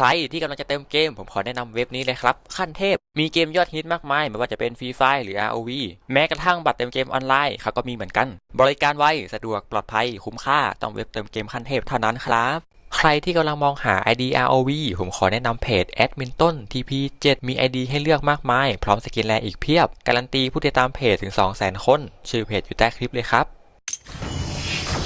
ใครที่กำลังจะเติมเกม ผมขอแนะนำเว็บนี้เลยครับ ขั้นเทพ มีเกมยอดฮิตมากมาย ไม่ว่าจะเป็นฟรีไฟหรือ ROV แม้กระทั่งบัตรเติมเกมออนไลน์เขาก็มีเหมือนกัน บริการไวสะดวกปลอดภัยคุ้มค่าต้องเว็บเติมเกมขั้นเทพเท่านั้นครับใครที่กำลังมองหา ID ROV ผมขอแนะนำเพจแอดมินต้น TP7 มี ID ให้เลือกมากมาย พร้อมสกินแลอีกเพียบ การันตีผู้ติดตามเพจถึง 200,000 คน ชื่อเพจอยู่ใต้คลิปเลยครับ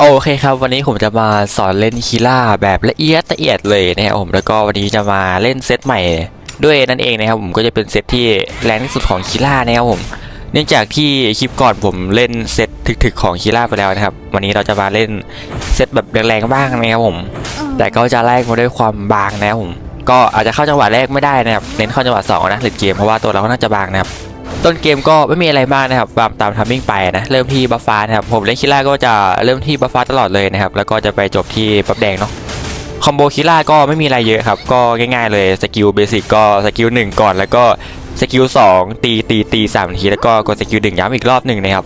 โอเคครับ วันนี้ผมจะมาสอนเล่นคีล่าแบบละเอียดละเอียดเลยนะครับผมแล้วก็วันนี้จะมาเล่นเซตใหม่ด้วยนั่นเองนะครับผมก็จะเป็นเซตที่แรงที่สุดของคีล่านะครับผมเนื่องจากที่คลิปก่อนผมเล่นเซตถึกๆของคีล่าไปแล้วนะครับ วันนี้เราจะมาเล่นเซตแบบแรงๆบ้างนะครับผม แต่ก็จะแลกมาด้วยความบางนะครับผมก็อาจจะเข้าจังหวะแรกไม่ได้นะครับเน้นเข้าจังหวะสองนะหรือเกมเพราะว่าตัวเราก็น่าจะบางนะครับ ต้นเกมก็ไม่มีอะไรมากนะครับตามตามทัมมิ่งไปนะเริ่มที่บัฟฟ้านะครับผมเล่นคิล่าก็จะเริ่มที่บัฟฟ้าตลอดเลยนะครับแล้วก็จะไปจบที่บัฟแดงเนาะคอมโบคิล่าก็ไม่มีอะไรเยอะครับก็ง่ายๆเลยสกิลเบสิกก็สกิลหนึ่งก่อนแล้วก็สกิลสองตีตีตีสามทีแล้วก็กดสกิลหนึ่งย้ำอีกรอบหนึ่งนะครับ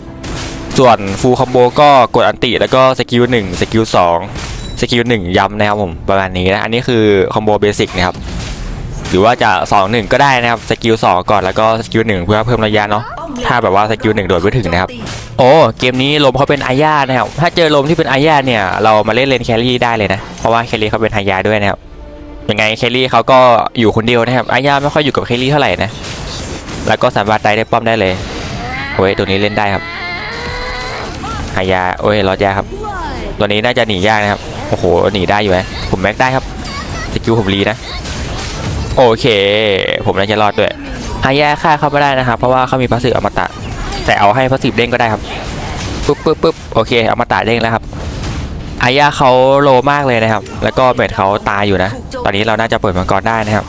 ส่วนฟูลคอมโบก็กดอันติแล้วก็สกิลหนึ่งสกิลสองสกิลหนึ่งย้ำนะครับผมประมาณนี้นะอันนี้คือคอมโบเบสิกนะครับ หรือว่าจะ 2 1 ก็ได้นะครับสกิล2ก่อนแล้วก็สกิล1เพื่อเพิ่มระยะเนาะถ้าแบบว่าสกิล1โดดไม่ถึงนะครับโอ้เกมนี้ลมเขาเป็นอาญานะครับถ้าเจอลมที่เป็นอาญาเนี่ยเรามาเล่นเลนแครี่ได้เลยนะเพราะว่าแครี่เขาเป็นอาญาด้วยนะครับยังไงแครี่เขาก็อยู่คนเดียวนะครับอาญาไม่ค่อยอยู่กับแครี่เท่าไหร่นะแล้วก็สามารถได้ได้ป้อมได้เลยโอ้ยตัวนี้เล่นได้ครับอาญาโอ้ยรอดยากครับ ตัวนี้น่าจะหนียากนะครับ โอ้โห หนีได้อยู่ไหมผมแม็กได้ครับ สกิลผมรีนะ โอเค ผมน่าจะรอดด้วยหายาฆ่าเขาไม่ได้นะครับ เพราะว่าเขามีพาสซีฟอมตะ แต่เอาให้พาสซีฟเด้งก็ได้ครับปึ๊บปึ๊บปึ๊บโอเคอมตะเด้งแล้วครับอายาเขาโลมากเลยนะครับ แล้วก็เบ็ดเขาตายอยู่นะ ตอนนี้เราน่าจะเปิดมังกรได้นะครับ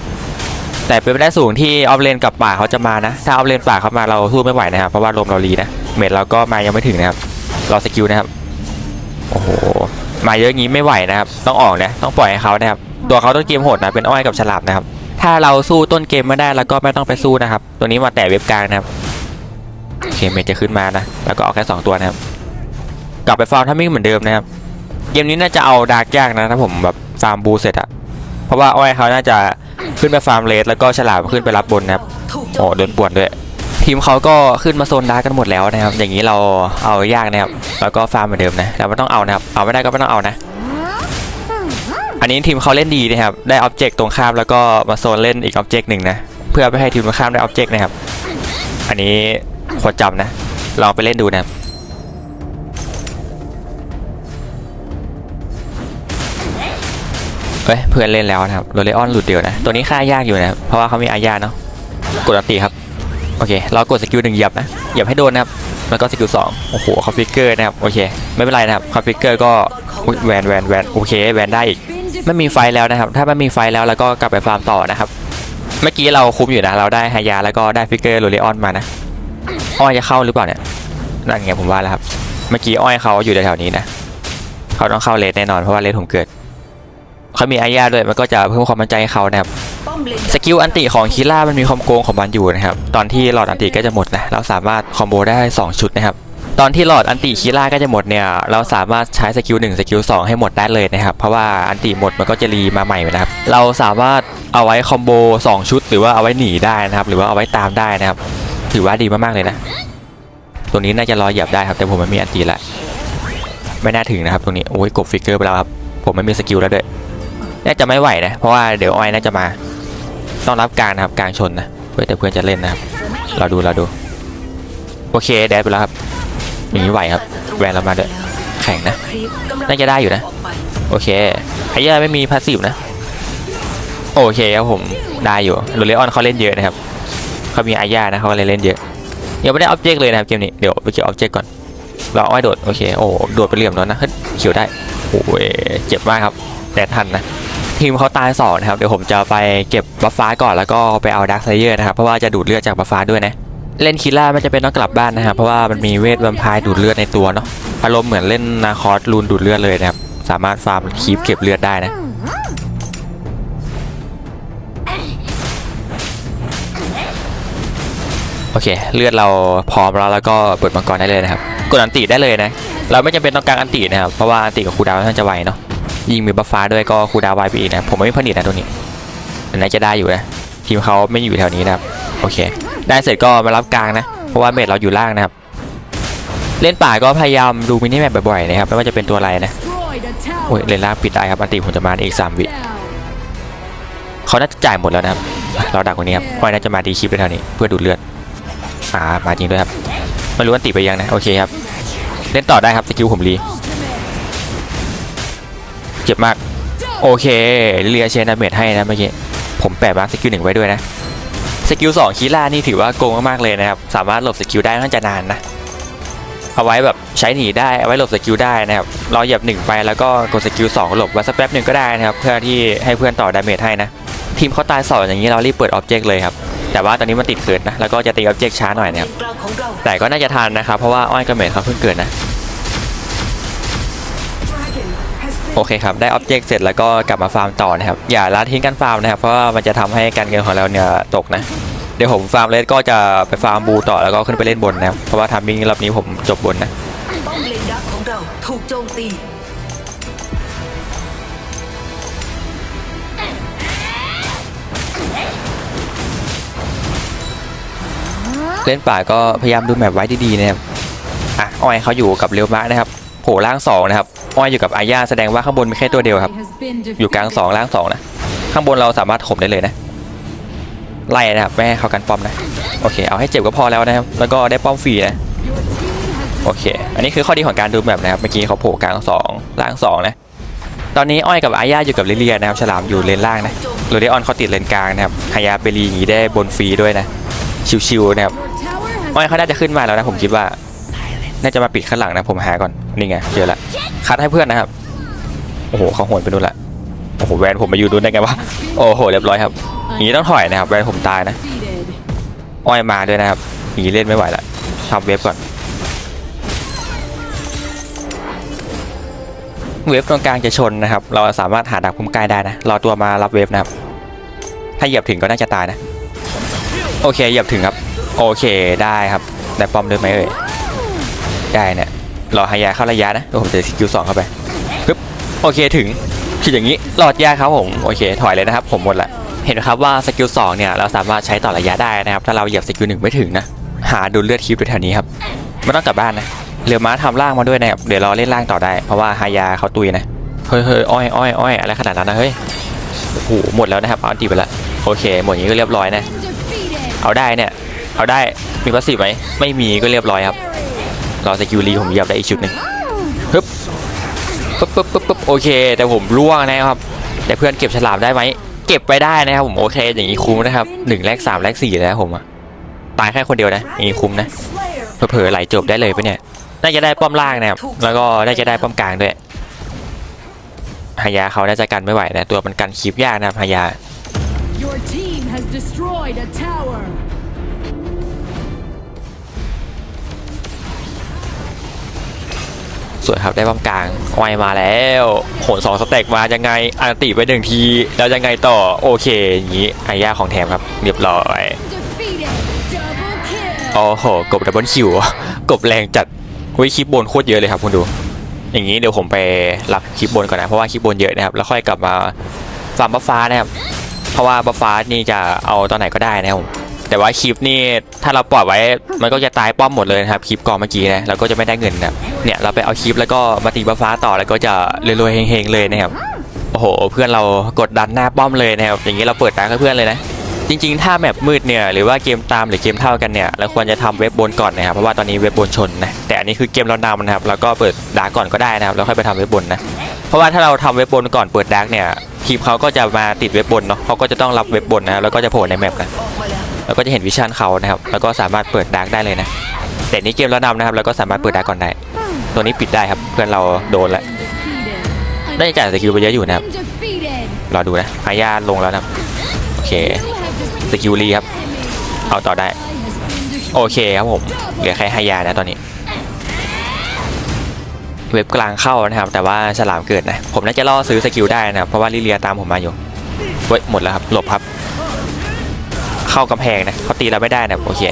แต่เป็นไปได้สูงที่ออฟเลนกับป่าเขาจะมานะ ถ้าออฟเลนป่าเขามาเราสู้ไม่ไหวนะครับ เพราะว่าลมเรารีนะ เม็ดเราก็มายังไม่ถึงนะครับ รอสกิลนะครับ โอ้โห มาเยอะงี้ไม่ไหวนะครับ ต้องออกนะ ต้องปล่อยให้เขานะครับ ตัวเขาต้นเกมโหดนะ เป็นอ้อยกับฉลามนะครับ ถ้าเราสู้ต้นเกมไม่ได้แล้วก็ไม่ต้องไปสู้นะครับ ตัวนี้มาแต่เว็บกลางนะครับโอเคเมจจะขึ้นมานะ แล้วก็เอาแค่สองตัวนะครับ กลับไปฟาร์มทัมมิ่งเหมือนเดิมนะครับ เกมนี้น่าจะเอาดาร์กยากนะถ้าผมแบบฟาร์มบูเสร็จอะเพราะว่าอ้อยเขาน่าจะขึ้นไปฟาร์มเลสแล้วก็ฉลามขึ้นไปรับบนนะครับโอ้โดนป่วนด้วยทีมเขาก็ขึ้นมาโซนดาร์กกันหมดแล้วนะครับ อย่างนี้เราเอายากนะครับ แล้วก็ฟาร์มเหมือนเดิมนะแต่ไม่ต้องเอานะครับ เอาไม่ได้ก็ไม่ต้องเอานะ อันนี้ทีมเขาเล่นดีนะครับ ได้ออบเจกต์ตรงข้ามแล้วก็มาโซนเล่นอีกออบเจกต์หนึ่งนะ เพื่อไม่ให้ทีมตรงข้ามได้ออบเจกต์นะครับ อันนี้ควรจำนะ ลองไปเล่นดูนะครับเฮ้ยเพื่อนเล่นแล้วนะครับโรเลออนหลุดเดียวนะ ตัวนี้ฆ่ายากอยู่นะเพราะว่าเขามีอาญาเนาะกดอัตีครับโอเค เรากดสกิลหนึ่งเหยียบนะเหยียบให้โดนนะครับแล้วก็สกิลสองโอ้โหคอฟฟิกเกอร์นะครับโอเค ไม่เป็นไรนะครับคอฟฟิกเกอร์ก็แวนแวนแวนโอเคแวนได้อีก ไม่มีไฟแล้วนะครับ ถ้าไม่มีไฟแล้วแล้วก็กลับไปฟาร์มต่อนะครับ เมื่อกี้เราคุ้มอยู่นะ เราได้ฮายาแล้วก็ได้ฟิกเกอร์โรเลออนมานะ อ้อยจะเข้าหรือเปล่าเนี่ย นั่นไงผมว่าแล้วครับ เมื่อกี้อ้อยเขาอยู่แถวๆนี้นะ เขาต้องเข้าเลทแน่นอนเพราะว่าเลทผมเกิด เขามีอาญาด้วยมันก็จะเพิ่มความมั่นใจให้เขานะครับ สกิลอันติของคิล่ามันมีความโกงของมันอยู่นะครับ ตอนที่หลอดอันติก็จะหมดนะ เราสามารถคอมโบได้ 2 ชุดนะครับ ตอนที่หลอดอันติคิล่าก็จะหมดเนี่ย เราสามารถใช้สกิล1สกิล2ให้หมดได้เลยนะครับ เพราะว่าอันติหมดมันก็จะรีมาใหม่นะครับ เราสามารถเอาไว้คอมโบ2 ชุด หรือว่าเอาไว้หนีได้นะครับ หรือว่าเอาไว้ตามได้นะครับ ถือว่าดีมากๆเลยนะ ตัวนี้น่าจะรอเหยียบได้ครับ แต่ผมไม่มีอันติละ ไม่น่าถึงนะครับตรงนี้ โอ้ยกบฟิกเกอร์ไปแล้วครับ ผมไม่มีสกิลแล้วด้วยน่าจะไม่ไหวนะ เพราะว่าเดี๋ยวอ้อยน่าจะมา ต้องรับกลารนะครับกลางชนนะ เพื่อแต่เพื่อนจะเล่นนะครับ เราดูเราดู โอเคแดดไปแล้วครับอย่างนี้ไหวครับแวนเรามาเด้วยแข่งนะ น่าจะได้อยู่นะ โอเคไอ้ย่าไม่มีพาสซีฟนะ โอเคครับผมได้อยู่โรเลออนเขาเล่นเยอะนะครับเขามีอาญานะเขาก็เลยเล่นเยอะยังไม่ได้ออบเจกต์เลยนะครับเกมนี้เดี๋ยวไปเกี่ยวออบเจกต์ก่อนเราอ้อยโดดโอเคโอ้โดดไปเหลี่ยมแล้วนะเฮ้ยเขียวได้โอ้ยเจ็บมากครับแต่ทันนะทีมเขาตายสองนะครับเดี๋ยวผมจะไปเก็บบัฟฟ้าก่อนแล้วก็ไปเอาดักไซเยอร์นะครับเพราะว่าจะดูดเลือดจากบัฟฟ้าด้วยนะ เล่นคิล่าไม่จะเป็นต้องกลับบ้านนะครับเพราะว่ามันมีเวทแวมไพร์ดูดเลือดในตัวเนาะอารมณ์เหมือนเล่นนาคอสรูนดูดเลือดเลยนะครับ สามารถฟาร์มคีฟเก็บเลือดได้นะโอเค เลือดเราพร้อมแล้วแล้วก็เปิดมังกรได้เลยนะครับกดอันติได้เลยนะ เราไม่จำเป็นต้องการอันตินะครับ เพราะว่าอันติกับคูดาวน่าจะไวเนาะยิงมีบัฟฟ้าด้วยก็คูดาวไวไปอีกนะผมไม่มีผลิตนะตัวนี้แต่น่าจะได้อยู่นะทีมเขาไม่อยู่แถวนี้นะครับโอเค ได้เสร็จก็มารับกลางนะ เพราะว่าเมดเราอยู่ล่างนะครับ เล่นป่าก็พยายามดูมินิแมปบ่อยๆนะครับ ไม่ว่าจะเป็นตัวอะไรนะ โอ้ยเล่นล่างปิดได้ครับ อันติผมจะมาอีก 3 วิเขาน่าจะจ่ายหมดแล้วนะครับ เราดักกว่านี้ครับอ้อยน่าจะมาดีคลิปไปเท่านี้เพื่อดูดเลือด อ่า มาจริงด้วยครับ ไม่รู้ว่าติไปยังนะ โอเคครับ เล่นต่อได้ครับสกิลผมรีเจ็บมาก โอเคเรียเชนดาเมจให้นะเมื่อกี้ ผมแปะมาร์สกิลหนึ่งไว้ด้วยนะ สกิลสองคีล่านี่ถือว่าโกงมากๆเลยนะครับ สามารถหลบสกิลได้ค่อนข้างจะนานนะ เอาไว้แบบใช้หนีได้เอาไว้หลบสกิลได้นะครับเราเหยียบหนึ่งไปแล้วก็กดสกิลสองหลบไว้สักแป๊บหนึ่งก็ได้นะครับ เพื่อที่ให้เพื่อนต่อดาเมจให้นะ ทีมเขาตายสองอย่างนี้เรารีบเปิดออบเจกต์เลยครับแต่ว่าตอนนี้มันติดเกิดนะแล้วก็จะตีออบเจกต์ช้าหน่อยนะครับแต่ก็น่าจะทันนะครับเพราะว่าอ้อยกับเมจเขาเพิ่งเกิดนะ โอเคครับ ได้ออบเจกต์เสร็จแล้วก็กลับมาฟาร์มต่อนะครับ อย่าละทิ้งการฟาร์มนะครับ เพราะว่ามันจะทำให้การเงินของเราเนี่ยตกนะ เดี๋ยวผมฟาร์มเลสก็จะไปฟาร์มบูต่อแล้วก็ขึ้นไปเล่นบนนะครับ เพราะว่าทามมิ่งรอบนี้ผมจบบนนะป้อมเลนดักของเราถูกโจมตีเล่นป่าก็พยายามดูแมปไว้ดีๆนะครับ อะอ้อยเขาอยู่กับเรียวมะนะครับ โผล่ล่างสองนะครับอ้อยอยู่กับอาญาแสดงว่าข้างบนมีแค่ตัวเดียวครับ อยู่กลางสองล่างสองนะ ข้างบนเราสามารถข่มได้เลยนะ ไล่นะครับไม่ให้เขากันป้อมนะ โอเค เอาให้เจ็บก็พอแล้วนะครับ แล้วก็ได้ป้อมฟรีนะ โอเค อันนี้คือข้อดีของการดูแบบนะครับ เมื่อกี้เขาโผล่กลางสองล่างสองนะ ตอนนี้อ้อยกับอาญาอยู่กับลิเลียนะครับ ฉลามอยู่เลนล่างนะโรเดออนเขาติดเลนกลางนะครับฮายาเบรีอย่างนี้ได้บนฟรีด้วยนะ ชิวๆนะครับอ้อยเขาน่าจะขึ้นมาแล้วนะผมคิดว่า น่าจะมาปิดข้างหลังนะผมหาก่อนนี่ไงเจอละคัดให้เพื่อนนะครับโอ้โหเขาโหนไปนู่นละโอ้โหแวนผมมาอยู่นู่นได้ไงวะโอ้โหเรียบร้อยครับอย่างนี้ต้องถอยนะครับแวนผมตายนะอ้อยมาด้วยนะครับอย่างนี้เล่นไม่ไหวละทำเวฟก่อน เวฟตรงกลางจะชนนะครับ เราสามารถหาดักพุ่มกล้ได้นะรอตัวมารับเวฟนะครับ ถ้าเหยียบถึงก็น่าจะตายนะ โอเคเหยียบถึงครับ โอเคได้ครับ ได้ป้อมด้วยไหมเอ่ย ได้เนี่ยรอให้ยาเข้าระยะนะผมจะสกิลสองเข้าไปปึ๊บโอเคถึงคืออย่างนี้รอดยาครับผมโอเคถอยเลยนะครับ ผมหมดละเห็นไหมครับว่าสกิลสองเนี่ยเราสามารถใช้ต่อระยะได้นะครับ ถ้าเราเหยียบสกิลหนึ่งไม่ถึงนะหาดูเลือดคลิปดูแถวนี้ครับไม่ต้องกลับบ้านนะเรือม้าทำล่างมาด้วยนะครับเดี๋ยวรอเล่นล่างต่อได้เพราะว่าฮายาเขาตุยนะเฮ้ยเฮ้ยอ้อยอ้อยอ้อยอะไรขนาดนั้นนะเฮ้ยโอ้โหหมดแล้วนะครับเอาตีไปละโอเค หมดอย่างนี้ก็เรียบร้อยนะเอาได้เนี่ยเอาได้มีพาสซีไหมไม่มีก็เรียบร้อยครับ รอสกิลรีผมเหยียบได้อีกชุดหนึ่งปึ๊บปึ๊บปึ๊บปึ๊บปึ๊บโอเค แต่ผมล่วงนะครับ แต่เพื่อนเก็บฉลามได้ไหม เก็บไปได้นะครับผมโอเค อย่างนี้คุ้มนะครับหนึ่งแลกสามแลกสี่แล้วผมอะตายแค่คนเดียวนะอย่างนี้คุ้มนะเผลอๆไหลจบได้เลยปะเนี่ยน่าจะได้ป้อมล่างนะครับแล้วก็น่าจะได้ป้อมกลางด้วยฮายาเขาน่าจะกันไม่ไหวนะตัวมันกันคลิปยากนะครับฮายา สวยครับได้ป้อมกลางไวมาแล้วโหนสองสเต็กมายังไงอันติไปหนึ่งทีแล้วยังไงต่อโอเคอย่างนี้ไอ้ย่าของแถมครับเรียบร้อยโอ้โหกบดับเบิลคิวกบแรงจัดวิคลิปบนโคตรเยอะเลยครับคุณดู อย่างนี้เดี๋ยวผมไปรับคลิปบนก่อนนะเพราะว่าคลิปบนเยอะนะครับแล้วค่อยกลับมาฟาร์มบัฟฟ้านะครับเพราะว่าบัฟฟ้านี่จะเอาตอนไหนก็ได้นะครับ แต่ว่าคลิปนี่ถ้าเราปล่อยไว้มันก็จะตายป้อมหมดเลยนะครับคลิปก่อนเมื่อกี้นะเราก็จะไม่ได้เงินนะเนี่ยเราไปเอาคลิปแล้วก็มาตีบัฟฟ้าต่อแล้วก็จะรวยๆเฮงๆเลยนะครับโอ้โห เพื่อนเรากดดันหน้าป้อมเลยนะครับอย่างนี้เราเปิดตาให้เพื่อนเลยนะจริงๆ ถ้าแมปมืดเนี่ยหรือว่าเกมตามหรือเกมเท่ากันเนี่ยเราควรจะทำเว็บบนก่อนนะครับเพราะว่าตอนนี้เว็บบนชนนะแต่อันนี้คือเกมเรานำนะครับแล้วก็เปิดดาร์กก่อนก็ได้นะครับแล้วค่อยไปทำเว็บบนนะเพราะว่าถ้าเราทำเว็บบนก่อนเปิดดาร์กเนี่ยทีมเขาก็จะมาติดเว็บบนเนาะเขาก็จะต้องรับเว็บบนนะแล้วก็จะโผล่ในแมปนะ ออกมาก็จะเห็นวิชั่นเขานะครับ แล้วก็สามารถเปิดดาร์กได้เลยนะ แต่นี้เกมเรานำนะครับ แล้วก็สามารถเปิดดาร์กก่อนได้ ตัวนี้ปิดได้ครับ เพื่อนเราโดนแล้ว ได้จ่ายสกิลไปเยอะอยู่นะครับ รอดูนะอาญาลงแล้วนะครับ โอเค สกิลรีครับ เอาต่อได้ โอเคครับผม เหลือแค่ให้ยานะตอนนี้ เว็บกลางเข้านะครับ แต่ว่าฉลามเกิดนะ ผมน่าจะล่อซื้อสกิลได้นะครับ เพราะว่าลิเลียตามผมมาอยู่เว้ยหมดแล้วครับ หลบครับ เข้ากำแพงนะเขาตีเราไม่ได้นะโอเค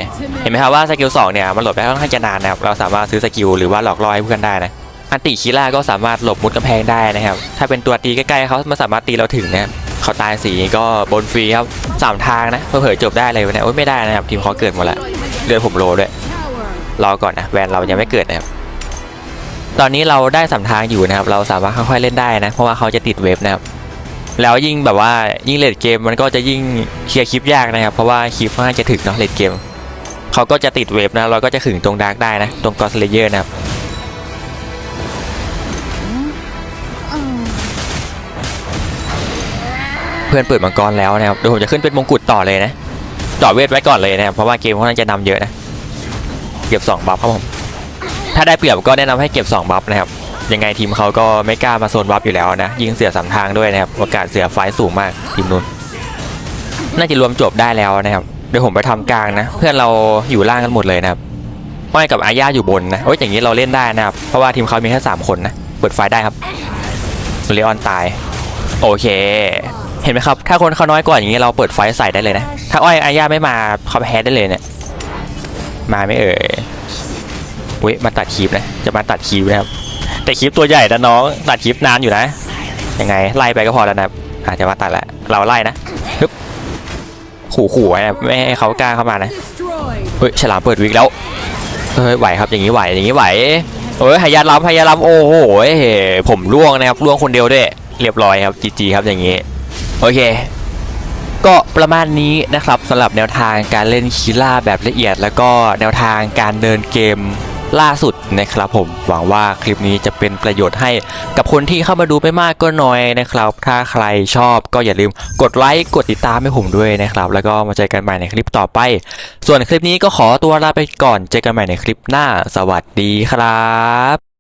เห็นไหมครับว่าสกิลสองเนี่ยมันหลบได้ค่อนข้างจะนานนะครับเราสามารถซื้อสกิลหรือว่าหลอกล่อให้เพื่อนได้นะอันติคีล่าก็สามารถหลบมุดกำแพงได้นะครับถ้าเป็นตัวตีใกล้ๆเขามันสามารถตีเราถึงนะเขาตายสีก็บนฟรีครับสามทางนะเพื่อเผยจบได้เลยนนี้โอ้ยไม่ได้นะครับทีมเขาเกิดหมดล้วเลือดผมโลด้วยรอก่อนนะแวนเรายังไม่เกิดนะครับตอนนี้เราได้สามทางอยู่นะครับเราสามารถค่อยๆเล่นได้นะเพราะว่าเขาจะติดเวฟนะครับ แล้วยิ่งแบบว่ายิ่งเลดเกมมันก็จะยิ่งเคลียร์คลิปยากนะครับ เพราะว่าคลิปค่อนข้างจะถึกเนาะเลดเกมเขาก็จะติดเวฟนะ เราก็จะขึงตรงดาร์กได้นะ ตรงกอสเลเยอร์นะครับเพื่อนเปิดมังกรแล้วนะครับเดี๋ยวผมจะขึ้นเป็นมงกุฎต่อเลยนะต่อเวทไว้ก่อนเลยนะครับเพราะว่าเกมค่อนข้างจะนำเยอะนะ เก็บ2บัฟครับผมถ้าได้เปรียบก็แนะนำให้เก็บ2บัฟนะครับ ยังไงทีมเขาก็ไม่กล้ามาโซนบัฟอยู่แล้วนะ ยิงเสียสามทางด้วยนะครับโอกาสเสียไฟสูงมากทีมนู้นน่าจะรวมจบได้แล้วนะครับเดี๋ยวผมไปทำกลางนะ เพื่อนเราอยู่ล่างกันหมดเลยนะครับไม่กับอาญาอยู่บนนะโอ้ยอย่างนี้เราเล่นได้นะครับเพราะว่าทีมเขามีแค่สามคนนะเปิดไฟได้ครับเลออนตายโอเค เห็นไหมครับ ถ้าคนเขาน้อยกว่าอย่างนี้เราเปิดไฟใส่ได้เลยนะ ถ้าอ้อยอาญาไม่มาเขาแพ้ได้เลยเนี่ยมาไม่เอ่ยอุ้ยมาตัดคลิปนะ จะมาตัดคลิปนะครับ แต่คลิปตัวใหญ่นะน้องตัดคลิปนานอยู่นะยังไงไล่ไปก็พอแล้วนะอาจจะมาตัดแหละเราไล่นะฮึบขู่ขู่ไว้นะไม่ให้เขากล้าเข้ามานะเฮ้ยฉลามเปิดวิกแล้วเฮ้ยไหวครับอย่างนี้ไหวอย่างนี้ไหวเฮ้ยหายาล้ำหายาล้ำโอ้โหผมล่วงนะครับล่วงคนเดียวด้วยเรียบร้อยครับจีจีครับอย่างนี้โอเคก็ประมาณนี้นะครับสำหรับแนวทางการเล่นคีล่าแบบละเอียด แล้วก็แนวทางการเดินเกม ล่าสุดนะครับผมหวังว่าคลิปนี้จะเป็นประโยชน์ให้กับคนที่เข้ามาดูไม่มากก็น้อยนะครับ ถ้าใครชอบก็อย่าลืมกดไลค์กดติดตามให้ผมด้วยนะครับ แล้วก็มาเจอกันใหม่ในคลิปต่อไป ส่วนคลิปนี้ก็ขอตัวลาไปก่อนเจอกันใหม่ในคลิปหน้า สวัสดีครับ